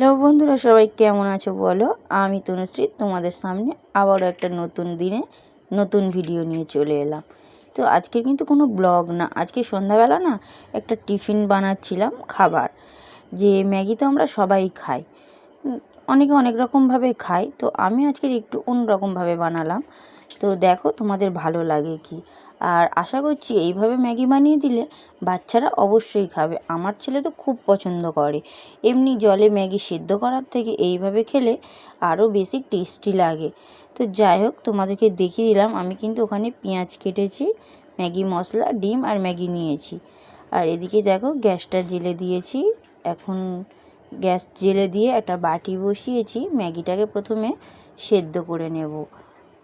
Hello বন্ধুরা, সবাই কেমন আছো বলো? আমি তনুশ্রী, তোমাদের সামনে আবারও একটা নতুন দিনে নতুন ভিডিও নিয়ে চলে এলাম। তো আজকে কিন্তু কোনো ব্লগ না, আজকে সন্ধ্যাবেলা না একটা টিফিন বানাচ্ছিলাম খাবার, যে ম্যাগি তো আমরা সবাই খাই। অনেকে অনেক রকমভাবে খাই তো আমি আজকে একটু অন্যরকমভাবে বানালাম। তো দেখো তোমাদের ভালো লাগে কি। আর আশা করছি এইভাবে ম্যাগি বানিয়ে দিলে বাচ্চারা অবশ্যই খাবে। আমার ছেলে তো খুব পছন্দ করে। এমনি জলে ম্যাগি সিদ্ধ করার থেকে এইভাবে খেলে আরও বেশি টেস্টি লাগে। তো যাই হোক, তোমাদেরকে দেখিয়ে দিলাম। আমি কিন্তু ওখানে পেঁয়াজ কেটেছি, ম্যাগি মশলা, ডিম আর ম্যাগি নিয়েছি। আর এদিকে দেখো, গ্যাসটা জেলে দিয়েছি। এখন গ্যাস জেলে দিয়ে একটা বাটি বসিয়েছি। ম্যাগিটাকে প্রথমে সেদ্ধ করে নেব।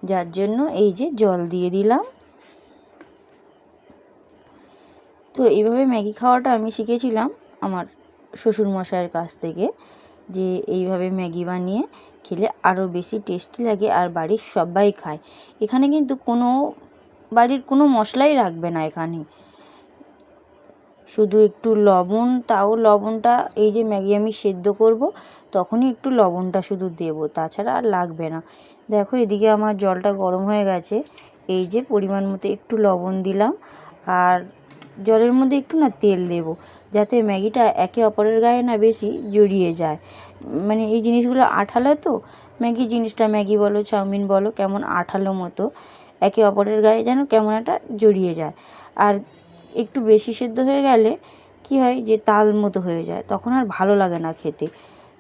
যার জন্য এই যে জল দিয়ে দিলাম। তো এইভাবে ম্যাগি খাওয়াটা আমি শিখেছিলাম আমার শ্বশুরমশাইয়ের কাছ থেকে, যে এইভাবে ম্যাগি বানিয়ে খেলে আরও বেশি টেস্টি লাগে আর বাড়ির সবাই খায়। এখানে কিন্তু কোনো, বাড়ির কোনো মশলাই রাখবে না এখানে। শুধু একটু লবণ, তাও লবণটা, এই যে ম্যাগি আমি সেদ্ধ করব, তখনই একটু লবণটা শুধু দেব, তাছাড়া আর লাগবে না। দেখো এদিকে আমার জলটা গরম হয়ে গেছে, এই যে পরিমাণ মতো একটু লবণ দিলাম, আর জলের মধ্যে একটু না তেল দেব, যাতে ম্যাগিটা একে অপরের গায়ে না বেশি জড়িয়ে যায়। মানে এই জিনিসগুলো আঠালো তো, ম্যাগি জিনিসটা ম্যাগি বলো, চাউমিন বলো, কেমন আঠালো মতো, একে অপরের গায়ে যেন কেমন একটা জড়িয়ে যায়। আর একটু বেশি সেদ্ধ হয়ে গেলে কি হয় যে তাল মতো হয়ে যায়, তখন আর ভালো লাগে না খেতে।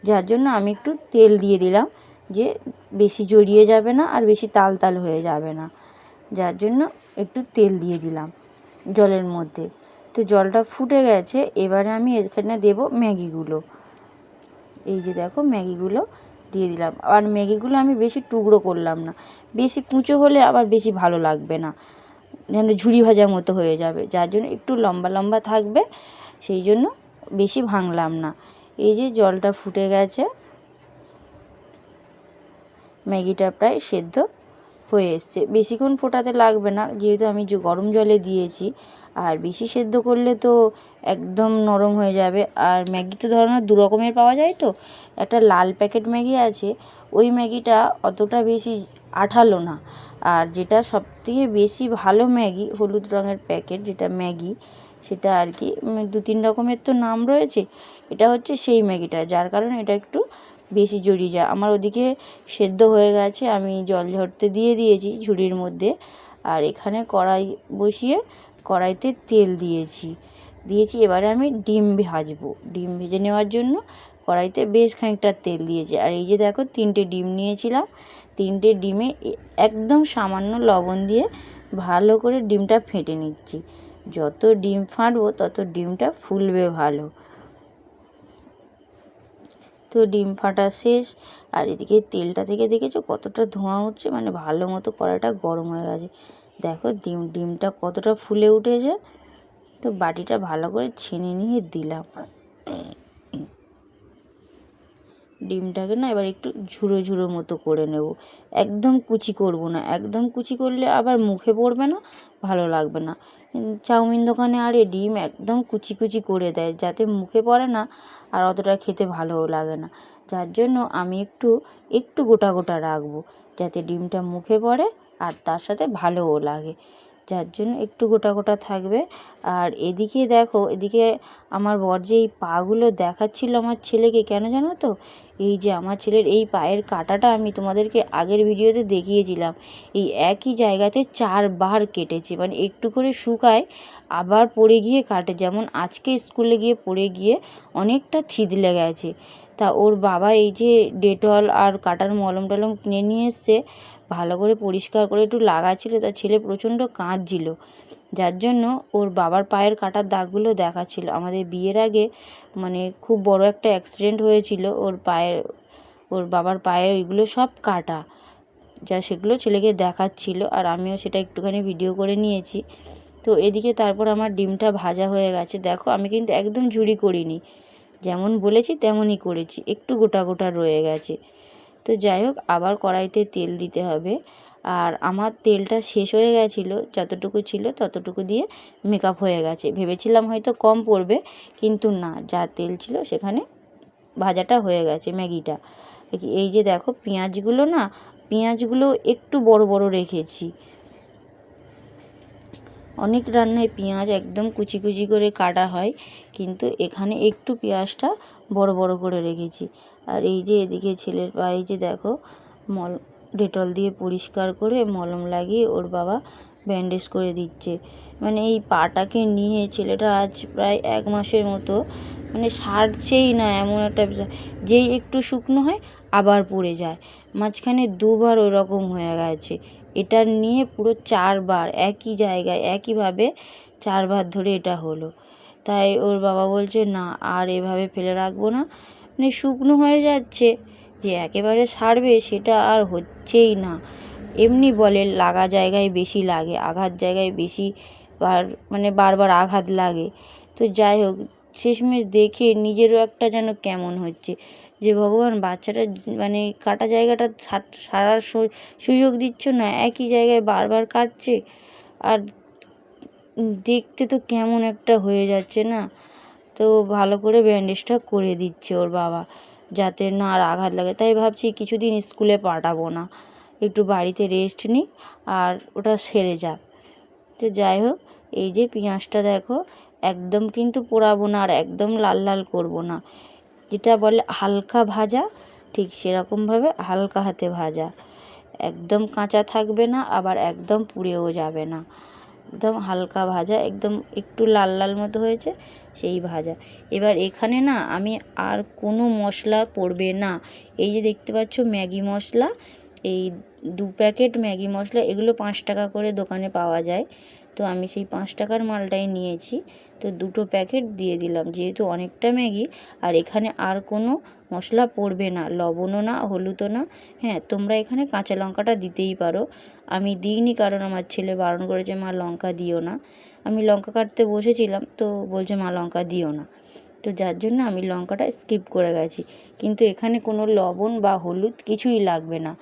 যার জন্য আমি একটু তেল দিয়ে দিলাম যে বেশি জড়িয়ে যাবে না আর বেশি তাল তাল হয়ে যাবে না। যার জন্য একটু তেল দিয়ে দিলাম। জলের মধ্যে। তো জলটা ফুটে গেছে, এবারে আমি এখানে দেব ম্যাগিগুলো। এই যে দেখো, ম্যাগিগুলো দিয়ে দিলাম। আর ম্যাগিগুলো আমি বেশি টুকরো করলাম না। বেশি কুঁচো হলে আবার বেশি ভালো লাগবে না। যেন ঝুড়ি ভাজার মতো হয়ে যাবে। যার জন্য একটু লম্বা লম্বা থাকবে, সেই জন্য বেশি ভাঙলাম না। এই যে জলটা ফুটে গেছে। ম্যাগিটা প্রায় সেদ্ধ হয়ে এসছে। বেশিক্ষণ ফোটাতে লাগবে না, যেহেতু আমি গরম জলে দিয়েছি। আর বেশি সেদ্ধ করলে তো একদম নরম হয়ে যাবে। আর ম্যাগি তো ধরনের দু রকমের পাওয়া যায় তো। একটা লাল প্যাকেট ম্যাগি আছে, ওই ম্যাগিটা অতটা বেশি আঠালো না। আর যেটা সবথেকে বেশি ভালো ম্যাগি, হলুদ রঙের প্যাকেট যেটা ম্যাগি, সেটা আর কি দু তিন রকমের তো নাম রয়েছে। এটা হচ্ছে সেই ম্যাগিটা, যার কারণে এটা একটু বেশি জড়িয়ে যায়। আমার ওদিকে সেদ্ধ হয়ে গেছে, আমি জল ঝরতে দিয়ে দিয়েছি ঝুড়ির মধ্যে। আর এখানে কড়াই বসিয়ে কড়াইতে তেল দিয়েছি। দিয়েছি, এবারে আমি ডিম ভাজবো। ডিম ভেজে নেওয়ার জন্য কড়াইতে বেশ খানিকটা তেল দিয়েছি। আর এই যে দেখো, তিনটে ডিম নিয়েছিলাম। তিনটে ডিমে একদম সামান্য লবণ দিয়ে ভালো করে ডিমটা ফেটে নিচ্ছি। যত ডিম ফাটবো, তত ডিমটা ফুলবে ভালো। তো ডিম ফাটা শেষ। আর এদিকে তেলটা থেকে দেখেছ কতটা ধোঁয়া উঠছে? মানে ভালো মতো কড়াটা গরম হয়ে গেছে। দেখো ডিম, ডিমটা কতটা ফুলে উঠেছে। তো বাটিটা ভালো করে ছেনে নিয়ে দিলাম। ডিমটাকে না এবার একটু ঝুড়ো ঝুড়ো মতো করে নেব। একদম কুচি করব না, একদম কুচি করলে আবার মুখে পড়বে না, ভালো লাগবে না। চাউমিন দোকানে আরে ডিম একদম কুচি কুচি করে দেয়, যাতে মুখে পড়ে না আর অতটা খেতে ভালোও লাগে না। যার জন্য আমি একটু একটু গোটা গোটা রাখব, যাতে ডিমটা মুখে পড়ে আর তার সাথে ভালোও লাগে। যার জন্য একটু গোটা গোটা থাকবে। আর এদিকে দেখো, এদিকে আমার বর যে এই পাগুলো দেখাচ্ছিল আমার ছেলেকে, কেন জানো তো? এই যে আমার ছেলের এই পায়ের কাটাটা আমি তোমাদেরকে আগের ভিডিওতে দেখিয়েছিলাম। এই একই জায়গাতে চারবার কেটেছে মানে একটু করে শুকায়, আবার পড়ে গিয়ে কাটে। যেমন আজকে স্কুলে গিয়ে পড়ে গিয়ে অনেকটা থিতলে গেছে তা ওর বাবা এই যে ডেটল আর কাটার মলম টলম কিনে নিয়ে এসছে ভালো করে পরিষ্কার করে একটু লাগাচ্ছিল তার ছেলে প্রচণ্ড কাঁদছিল। যার জন্য ওর বাবার পায়ের কাটার দাগগুলো দেখাচ্ছিল। আমাদের বিয়ের আগে মানে খুব বড় একটা অ্যাক্সিডেন্ট হয়েছিল, ওর পায়ের, ওর বাবার পায়ে ওইগুলো সব কাটা। যা সেগুলো ছেলেকে দেখাচ্ছিল আর আমিও সেটা একটুখানি ভিডিও করে নিয়েছি। তো এদিকে তারপর আমার ডিমটা ভাজা হয়ে গেছে। দেখো, আমি কিন্তু একদম ঝুড়ি করিনি। যেমন বলেছি, তেমনই করেছি। একটু গোটা গোটা রয়ে গেছে। তো যাই হোক, আবার কড়াইতে তেল দিতে হবে। আর আমার তেলটা শেষ হয়ে গেছিল, যতটুকু ছিল ততটুকু দিয়ে মেকআপ হয়ে গেছে। ভেবেছিলাম হয়তো কম পড়বে, কিন্তু না, যা তেল ছিল সেখানে ভাজাটা হয়ে গেছে ম্যাগিটা। এই যে দেখো, পেঁয়াজগুলো না, পেঁয়াজগুলো একটু বড় বড় রেখেছি। অনেক রান্নায় পেঁয়াজ একদম কুচি কুচি করে কাটা হয়, কিন্তু এখানে একটু পেঁয়াজটা বড় বড় করে রেখেছি। আর এই যে এদিকে ছেলের পায়ে যে দেখো, মল, ডেটল দিয়ে পরিষ্কার করে মলম লাগিয়ে ওর বাবা ব্যান্ডেজ করে দিচ্ছে। মানে এই পাটাকে নিয়ে ছেলেটা আজ প্রায় এক মাসের মতো মানে সারছেই না এমন একটা যেই একটু শুকনো হয়, আবার পড়ে যায়। মাঝখানে দুবার ওরকম হয়ে গেছে। এটা নিয়ে পুরো চারবার, একই জায়গায়, একইভাবে চারবার ধরে এটা হলো। তাই ওর বাবা বলছে, না, আর এভাবে ফেলে রাখব না। মানে শুকনো হয়ে যাচ্ছে। যে একেবারে সারবে সেটা আর হচ্ছেই না। এমনি বলে, লাগা জায়গায় বেশি লাগে, আঘাত জায়গায় বেশি বার মানে বারবার আঘাত লাগে। তো যাই হোক, শেষমেশ দেখে নিজেরও একটা যেন কেমন হচ্ছে। যে ভগবান বাচ্চাটা মানে কাটা জায়গাটা সারার সুযোগ দিচ্ছ না, একই জায়গায় বারবার কাটছে। আর দেখতে তো কেমন একটা হয়ে যাচ্ছে না। তো ভালো করে ব্যান্ডেজটা করে দিচ্ছে ওর বাবা, যাতে না আর আঘাত লাগে। তাই ভাবছি কিছুদিন স্কুলে পাঠাবো না। একটু বাড়িতে রেস্ট নিই আর ওটা সেরে যাক। তো যাই হোক, এই যে পেঁয়াজটা দেখো, একদম কিন্তু পোড়াবো না আর একদম লাল লাল করব না। যেটা বলে হালকা ভাজা, ঠিক সেরকমভাবে হালকা হাতে ভাজা। একদম কাঁচা থাকবে না, আবার একদম পুড়েও যাবে না। একদম হালকা ভাজা, একদম একটু লাল লাল মতো হয়েছে সেই ভাজা। এবার এখানে না আমি আর কোনো মশলা পড়বে না। এই যে দেখতে পাচ্ছ ম্যাগি মশলা, এই দু প্যাকেট ম্যাগি মশলা, এগুলো পাঁচ টাকা করে দোকানে পাওয়া যায়। তো আমি সেই পাঁচ টাকার মালটাই নিয়েছি। তো দুটো প্যাকেট দিয়ে দিলাম, যেহেতু অনেকটা ম্যাগি, আর এখানে আর কোনো মশলা পড়বে না। লবণও না, হলুদও না। হ্যাঁ তোমরা এখানে কাঁচা লঙ্কাটা দিতেই পারো। আমি দিইনি, কারণ আমার ছেলে বারণ করেছে, মা লঙ্কা দিও না। আমি লঙ্কা কাটতে বসেছিলাম, তো বলছে, মা, লঙ্কা দিও না। তো যার জন্য আমি লঙ্কাটা স্কিপ করে গেছি। কিন্তু এখানে কোনো লবণ বা হলুদ কিছুই লাগবে না।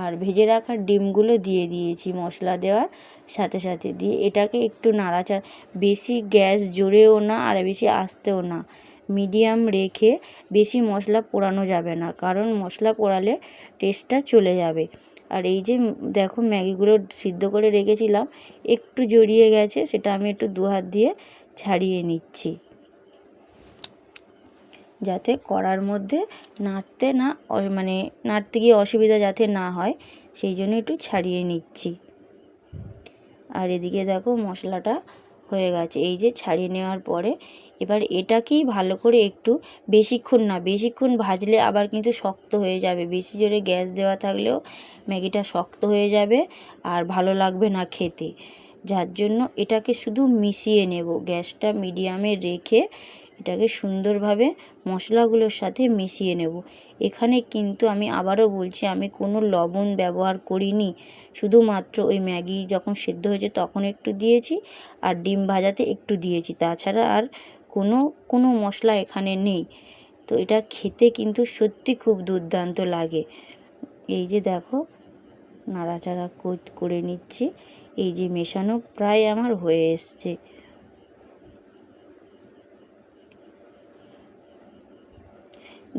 আর ভেজে রাখা ডিমগুলো দিয়ে দিয়েছি মশলা দেওয়ার সাথে সাথে দিয়ে। এটাকে একটু নাড়াচাড়া, বেশি গ্যাস জোরেও না আর বেশি আস্তেও না। মিডিয়াম রেখে বেশি মশলা পোড়ানো যাবে না, কারণ মশলা পোড়ালে টেস্টটা চলে যাবে। আর এই যে দেখো ম্যাগিগুলো সিদ্ধ করে রেখেছিলাম, একটু জড়িয়ে গেছে, সেটা আমি একটু দু হাত দিয়ে ছাড়িয়ে নিচ্ছি। যাতে কড়ার মধ্যে নাড়তে না মানে নাড়তে গিয়ে অসুবিধা যাতে না হয়, সেই জন্য একটু ছাড়িয়ে নিচ্ছি। আর এদিকে দেখো মশলাটা হয়ে গেছে। এই যে ছাড়িয়ে নেওয়ার পরে এবার এটাকেই ভালো করে একটু বেশিক্ষণ না, বেশিক্ষণ ভাজলে আবার কিন্তু শক্ত হয়ে যাবে। বেশি জোরে গ্যাস দেওয়া থাকলেও ম্যাগিটা শক্ত হয়ে যাবে আর ভালো লাগবে না খেতে। যার জন্য এটাকে শুধু মিশিয়ে নেব। গ্যাসটা মিডিয়ামে রেখে এটাকে সুন্দরভাবে মশলাগুলোর সাথে মিশিয়ে নেব। এখানে কিন্তু আমি আবারও বলছি, আমি কোনো লবণ ব্যবহার করিনি। শুধুমাত্র ওই ম্যাগি যখন সেদ্ধ হয়েছে তখন একটু দিয়েছি আর ডিম ভাজাতে একটু দিয়েছি। তাছাড়া আর কোনো কোনো মশলা এখানে নেই। তো এটা খেতে কিন্তু সত্যি খুব দুর্দান্ত লাগে। এই যে দেখো, নাড়াচাড়া করে নিচ্ছি। এই যে মেশানো প্রায় আমার হয়ে এসছে।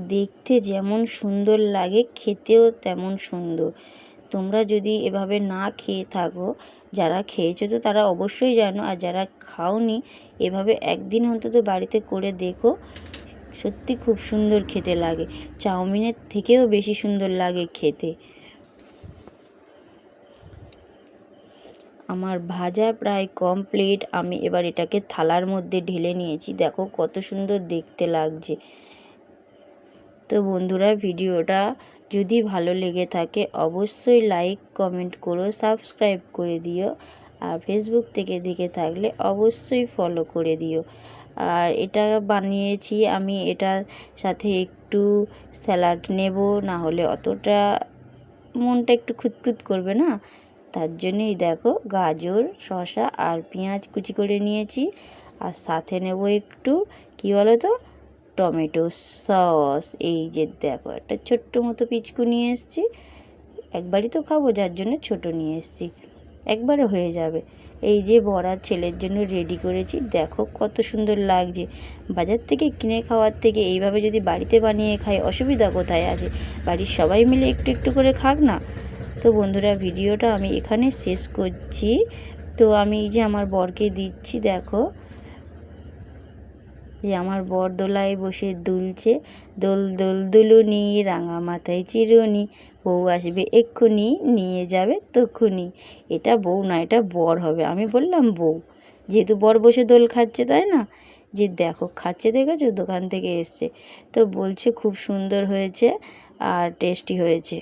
দেখতে যেমন সুন্দর লাগে, খেতেও তেমন সুন্দর। তোমরা যদি এভাবে না খেয়ে থাকো যারা খেয়েছো তো তারা অবশ্যই জানো, আর যারা খাওনি, এভাবে একদিন অন্তত বাড়িতে করে দেখো। সত্যি খুব সুন্দর খেতে লাগে। চাউমিনের থেকেও বেশি সুন্দর লাগে খেতে। আমার ভাজা প্রায় কমপ্লিট আমি এবার এটাকে থালার মধ্যে ঢেলে নিয়েছি। দেখো কত সুন্দর দেখতে লাগছে। তো বন্ধুরা, ভিডিওটা যদি ভালো লেগে থাকে, অবশ্যই লাইক কমেন্ট করো সাবস্ক্রাইব করে দিও। আর ফেসবুক থেকে দেখে থাকলে অবশ্যই ফলো করে দিও। আর এটা বানিয়েছি আমি, এটার সাথে একটু স্যালাড নেব না হলে অতটা মনটা একটু খুঁতখুত করবে না? তার জন্যই দেখো, গাজর, শসা আর পেঁয়াজ কুচি করে নিয়েছি। আর সাথে নেব একটু, কী বলো তো টমেটো সস, এই যে দেখো, একটা ছোট্ট মতো পিচকু নিয়ে এসেছি। একবারই তো খাব, যার জন্য ছোট নিয়ে এসেছি। একবারে হয়ে যাবে। এই যে বড়ার ছেলের জন্য রেডি করেছি, দেখো কত সুন্দর লাগছে। বাজার থেকে কিনে খাওয়ার থেকে এইভাবে যদি বাড়িতে বানিয়ে খাই, অসুবিধা কোথায় আছে? বাড়ির সবাই মিলে একটু একটু করে খাক না? তো বন্ধুরা, ভিডিওটা আমি এখানে শেষ করছি। তো আমি এই যে আমার বরকে দিচ্ছি, দেখো। যে আমার বর দোলায় বসে দুলছে। দোল দোল দুলুনি, রাঙা মাথায় চিরুনি, বউ আসবে এক্ষুনি, নিয়ে যাবে তক্ষুনি এটা বউ না, এটা বর হবে। আমি বললাম, বউ, যেহেতু বর বসে দোল খাচ্ছে, তাই না? যে দেখো, খাচ্ছে দেখেছ? দোকান থেকে এসছে। তো বলছে, খুব সুন্দর হয়েছে আর টেস্টি হয়েছে।